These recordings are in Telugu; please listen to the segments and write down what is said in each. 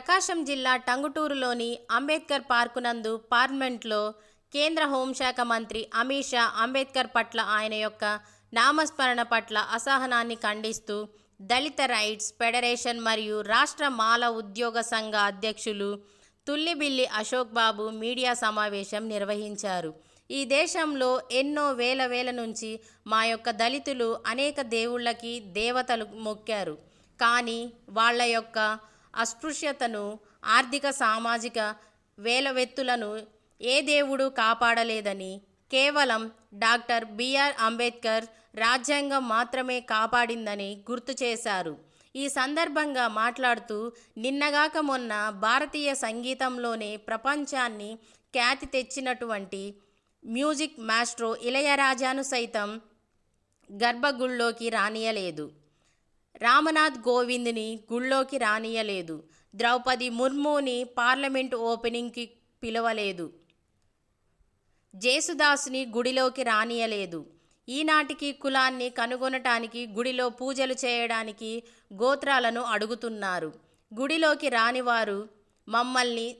ప్రకాశం జిల్లా టంగుటూరులోని అంబేద్కర్ పార్కు నందు పార్లమెంట్లో కేంద్ర హోంశాఖ మంత్రి అమిత్ షా అంబేద్కర్ పట్ల ఆయన యొక్క నామస్మరణ పట్ల అసహనాన్ని ఖండిస్తూ దళిత రైట్స్ ఫెడరేషన్ మరియు రాష్ట్ర మాల ఉద్యోగ సంఘ అధ్యక్షులు తుల్లిబిల్లి అశోక్ బాబు మీడియా సమావేశం నిర్వహించారు. ఈ దేశంలో ఎన్నో వేల వేల నుంచి మా యొక్క దళితులు అనేక దేవుళ్ళకి దేవతలు మొక్కారు. కానీ వాళ్ళ యొక్క అస్పృశ్యతను ఆర్థిక సామాజిక వేలవెత్తులను ఏ దేవుడు కాపాడలేదని కేవలం డాక్టర్ బిఆర్ అంబేద్కర్ రాజ్యాంగం మాత్రమే కాపాడిందని గుర్తు చేశారు. ఈ సందర్భంగా మాట్లాడుతూ నిన్నగాక మొన్న భారతీయ సంగీతంలోనే ప్రపంచాన్ని ఖ్యాతి తెచ్చినటువంటి మ్యూజిక్ మాస్ట్రో ఇళయరాజాను సైతం గర్భగుళ్ళోకి రానియలేదు. రామనాథ్ కోవింద్ని గుళ్ళోకి రానియలేదు. ద్రౌపది ముర్ముని పార్లమెంటు ఓపెనింగ్కి పిలవలేదు. జేసుదాస్ని గుడిలోకి రానియలేదు. ఈనాటికి కులాన్ని కనుగొనటానికి గుడిలో పూజలు చేయడానికి గోత్రాలను అడుగుతున్నారు. గుడిలోకి రానివారు మమ్మల్ని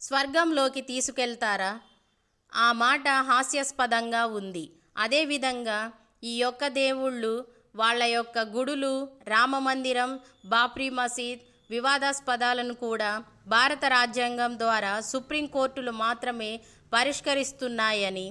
స్వర్గంలోకి తీసుకెళ్తారా? ఆ మాట హాస్యాస్పదంగా ఉంది. అదేవిధంగా ఈ యొక్క దేవుళ్ళు వాళ్ళ యొక్క గుడులు రామమందిరం బాప్రీ మసీద్ వివాదాస్పదాలను కూడా భారత రాజ్యాంగం ద్వారా సుప్రీంకోర్టులు మాత్రమే పరిష్కరిస్తున్నాయని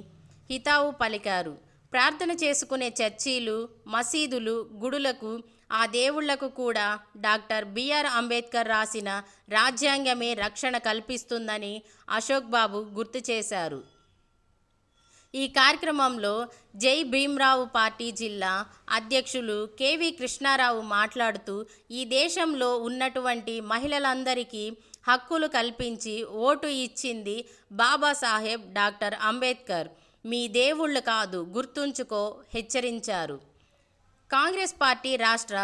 హితావు పలికారు. ప్రార్థన చేసుకునే చర్చీలు మసీదులు గుడులకు ఆ దేవుళ్ళకు కూడా డాక్టర్ బిఆర్ అంబేద్కర్ రాసిన రాజ్యాంగమే రక్షణ కల్పిస్తుందని అశోక్ బాబు గుర్తు చేశారు. ఈ కార్యక్రమంలో జై భీమ్రావు పార్టీ జిల్లా అధ్యక్షులు కేవి కృష్ణారావు మాట్లాడుతూ ఈ దేశంలో ఉన్నటువంటి మహిళలందరికీ హక్కులు కల్పించి ఓటు ఇచ్చింది బాబాసాహెబ్ డాక్టర్ అంబేద్కర్. మీ దేవుళ్ళు కాదు గుర్తుంచుకో హెచ్చరించారు. కాంగ్రెస్ పార్టీ రాష్ట్ర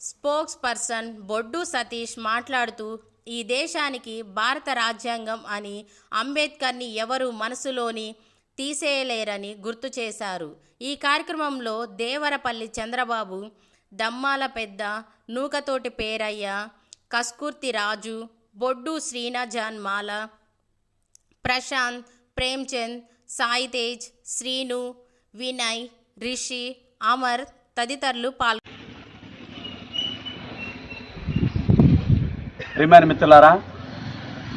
స్పోక్స్ పర్సన్ బొడ్డు సతీష్ మాట్లాడుతూ ఈ దేశానికి భారత రాజ్యాంగం అని అంబేద్కర్ని ఎవరు మనసులోని తీసేయలేరని గుర్తు చేశారు. ఈ కార్యక్రమంలో దేవరపల్లి చంద్రబాబు దమ్మాల పెద్ద నూకతోటి పేరయ్య కస్కుర్తి రాజు బొడ్డు శ్రీనాజాన్ మాల ప్రశాంత్ ప్రేమ్చంద్ సాయి తేజ్ శ్రీను వినయ్ రిషి అమర్ తదితరులు పాల్గొ. ప్రియమైన మిత్రులారా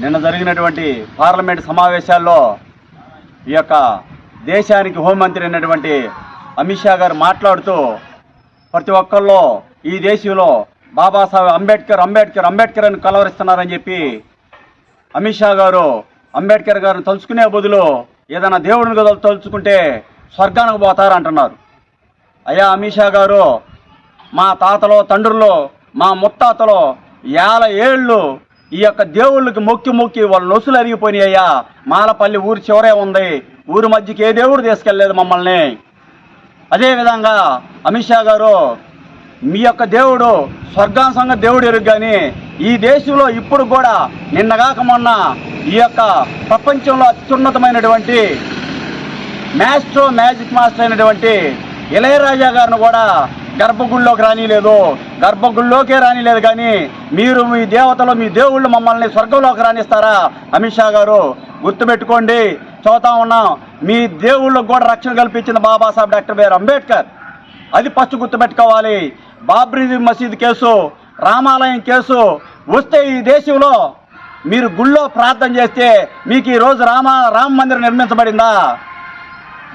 నిన్న జరిగినటువంటి పార్లమెంట్ సమావేశాల్లో ఈ యొక్క దేశానికి హోంమంత్రి అయినటువంటి అమిత్ షా గారు మాట్లాడుతూ ప్రతి ఒక్కళ్ళు ఈ దేశంలో బాబాసాహెబ్ అంబేద్కర్ అంబేద్కర్ అంబేద్కర్ అని కలవరిస్తున్నారని చెప్పి అమిత్ షా గారు అంబేద్కర్ గారిని తలుచుకునే బదులు ఏదైనా దేవుడిని తలుచుకుంటే స్వర్గానికి పోతారంటున్నారు. అయ్యా అమిత్ షా గారు మా తాతలో తండ్రులు మా ముత్తాతలో యాల ఏళ్ళు ఈ యొక్క దేవుళ్ళకి మొక్కి మొక్కి వాళ్ళ నొసులు అరిగిపోయినాయ్యా. మాలపల్లి ఊరి చివరే ఉంది. ఊరి మధ్యకి ఏ దేవుడు తీసుకెళ్ళలేదు మమ్మల్ని. అదేవిధంగా అమిత్ షా గారు మీ యొక్క దేవుడు స్వర్గాంశంగా దేవుడు ఎరుగు కానీ ఈ దేశంలో ఇప్పుడు కూడా నిన్నగాక మొన్న ఈ యొక్క ప్రపంచంలో అత్యున్నతమైనటువంటి మాస్ట్రో మ్యాజిక్ మాస్టర్ అయినటువంటి ఇళయరాజా గారిని కూడా గర్భగుడిలోకి రానిలేదు. గర్భగుడిలోకే రానిలేదు కానీ మీరు మీ దేవతలు మీ దేవుళ్ళు మమ్మల్ని స్వర్గంలోకి రాణిస్తారా అమిత్ షా గారు గుర్తుపెట్టుకోండి. చూతా ఉన్నాం. మీ దేవుళ్ళకు కూడా రక్షణ కల్పించింది బాబాసాహెబ్ డాక్టర్ బిఆర్ అంబేద్కర్. అది ఫస్ట్ గుర్తుపెట్టుకోవాలి. బాబ్రీ మసీద్ కేసు రామాలయం కేసు వస్తే ఈ దేశంలో మీరు గుళ్ళో ప్రార్థన చేస్తే మీకు ఈరోజు రామ రామ మందిరం నిర్మించబడిందా?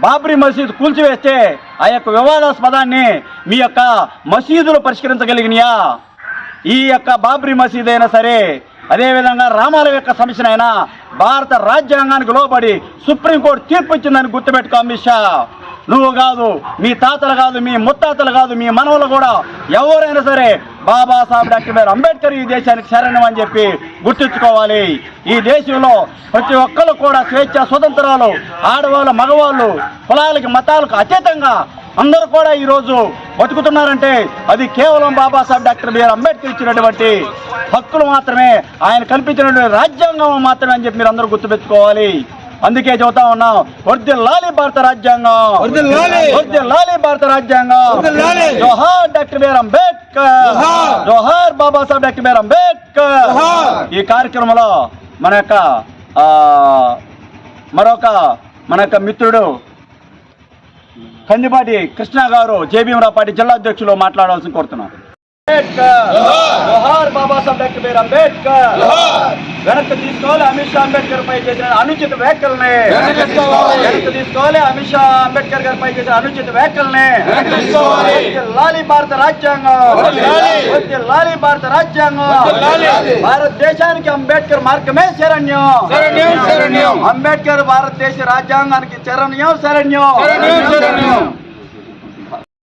బాబ్రీ మసీద్ కూల్చివేస్తే ఆ యొక్క వివాదాస్పదాన్ని మీ యొక్క మసీదులు పరిష్కరించగలిగినాయా? ఈ యొక్క బాబ్రీ మసీద్ అయినా సరే అదేవిధంగా రామాల యొక్క సమస్యనైనా భారత రాజ్యాంగానికి లోబడి సుప్రీంకోర్టు తీర్పు ఇచ్చిందని గుర్తుపెట్టుకో అమిత్ షా. నువ్వు కాదు మీ తాతలు కాదు మీ ముత్తాతలు కాదు మీ మనవలు కూడా ఎవరైనా సరే బాబాసాహెబ్ డాక్టర్ బిఆర్ అంబేద్కర్ ఈ దేశానికి శరణం అని చెప్పి గుర్తుంచుకోవాలి. ఈ దేశంలో ప్రతి ఒక్కరు కూడా స్వేచ్ఛ స్వతంత్రాలు ఆడవాళ్ళు మగవాళ్ళు కులాలకి మతాలకు అతీతంగా అందరూ కూడా ఈరోజు బతుకుతున్నారంటే అది కేవలం బాబాసాహెబ్ డాక్టర్ బిఆర్ అంబేద్కర్ ఇచ్చినటువంటి హక్కులు మాత్రమే. ఆయన కల్పించినటువంటి రాజ్యాంగం మాత్రమే అని చెప్పి మీరు అందరూ గుర్తుపెట్టుకోవాలి. అందుకే చెబుతా ఉన్నాం వర్దిల్లాలి భారత రాజ్యాంగం. వర్దిల్లాలి. భారత రాజ్యాంగం. జోహార్ డాక్టర్ బిఆర్ అంబేద్కర్ జోహార్. జోహార్ Babasaheb doctor B R Ambedkar. ఈ కార్యక్రమంలో మన యొక్క మరొక మన యొక్క మిత్రుడు కందిపాటి కృష్ణ గారు జేబీఎంరావు పార్టీ జిల్లా అధ్యక్షులు మాట్లాడాల్సి కోరుతున్నాం. అంబేద్కర్. జోహార్. Babasaheb doctor B R Ambedkar. వెనక్కి తీసుకోవాలి అమిత్ షా అంబేద్కర్ పై చేసిన అనుచిత వ్యాఖ్యల్ని వెనక్కి తీసుకోవాలి. వెనక్కి తీసుకోవాలి అమిత్ షా అంబేద్కర్ గారి పై చేసిన అనుచిత వ్యాఖ్యల్ని వెనక్కి తీసుకోవాలి. లాలి భారత రాజ్యాంగం వర్ధిల్లాలి. లాలి భారత రాజ్యాంగం వర్ధిల్లాలి. భారతదేశానికి అంబేద్కర్ మార్గమే శరణ్యం శరణ్యం, శరణ్యం. అంబేద్కర్ భారతదేశ రాజ్యాంగానికి శరణ్యం శరణ్యం శరణ్యం, శరణ్యం.